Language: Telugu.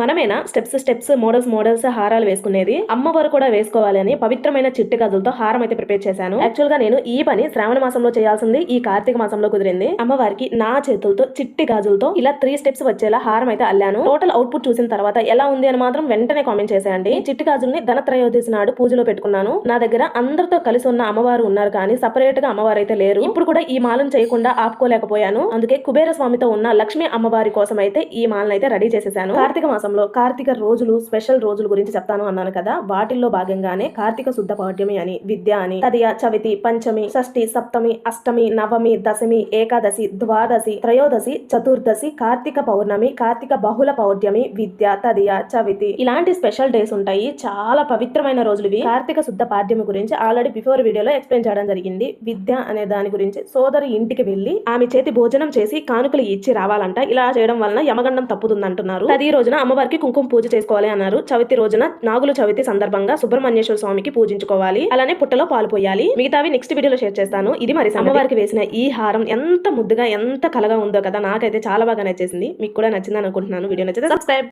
మనమేనా స్టెప్స్ స్టెప్స్ మోడల్స్ మోడల్స్ హారాలు వేసుకునేది? అమ్మవారు కూడా వేసుకోవాలి అని పవిత్రమైన చిట్టి గాజులతో హారం అయితే ప్రిపేర్ చేశాను. యాక్చువల్గా నేను ఈ పని శ్రావణ మాసంలో చేయాల్సింది ఈ కార్తీక మాసంలో కుదిరింది. అమ్మవారికి నా చేతులతో చిట్టి గాజులతో ఇలా త్రీ స్టెప్స్ వచ్చేలా హారం అయితే అల్లాను. టోటల్ అవుట్పుట్ చూసిన తర్వాత ఎలా ఉంది అని మాత్రం వెంటనే కామెంట్ చేసేయండి. చిట్టి గాజుల్ని ధనత్రయోదశి నాడు పూజలో పెట్టుకున్నాను. నా దగ్గర అందరితో కలిసి ఉన్న అమ్మవారు ఉన్నారు కానీ సపరేట్గా అమ్మవారు అయితే లేరు. ఇప్పుడు కూడా ఈ మాలను చేయకుండా ఆపుకోలేకపోయాను. అందుకే కుబేర స్వామితో ఉన్న లక్ష్మీ అమ్మవారి కోసం అయితే ఈ మాలను అయితే రెడీ చేసేసాను. కార్తీక మాసంలో కార్తీక రోజులు స్పెషల్ రోజుల గురించి చెప్తాను అన్నాను కదా. వాటిల్లో భాగంగానే కార్తీక శుద్ధ పౌర్ణమి అని విద్య అని తదియ చవితి పంచమి షష్ఠి సప్తమి అష్టమి నవమి దశమి ఏకాదశి ద్వాదశి త్రయోదశి చతుర్దశి కార్తీక పౌర్ణమి కార్తీక బహుళ పౌర్ణమి విద్య తదియ చవితి. ఇలాంటి స్పెషల్ డేస్ ఉంటాయి. చాలా పవిత్రమైన రోజులు ఇవి. కార్తీక శుద్ధ పాడ్యమి గురించి ఆల్రెడీ బిఫోర్ వీడియోలో ఎక్స్ప్లెయిన్ చేయడం జరిగింది. విద్య అనే దాని గురించి సోదరి ఇంటికి వెళ్ళి ఆమె చేతి భోజనం చేసి కానుకలు ఇచ్చి రావాలంట. ఇలా చేయడం వలన యమగండం తప్పుతుందంటున్నారు. అది ఈ రోజున అమ్మవారికి కుంకుమ పూజ చేసుకోవాలి అన్నారు. చవితి రోజున నాగుల చవితి సందర్భంగా సుబ్రహ్మణ్యేశ్వర స్వామికి పూజించుకోవాలి. అలానే పుట్టలో పాలు పోయాలి. మిగతావి నెక్స్ట్ వీడియోలో షేర్ చేస్తాను. ఇది మరి అమ్మవారికి వేసిన ఈ హారం ఎంత ముద్దుగా ఎంత కలగా ఉందో కదా నాకైతే చాలా బాగా నచ్చేసింది. మీకు కూడా నచ్చిందని అనుకుంటున్నాను. వీడియో నచ్చితే సబ్స్క్రైబ్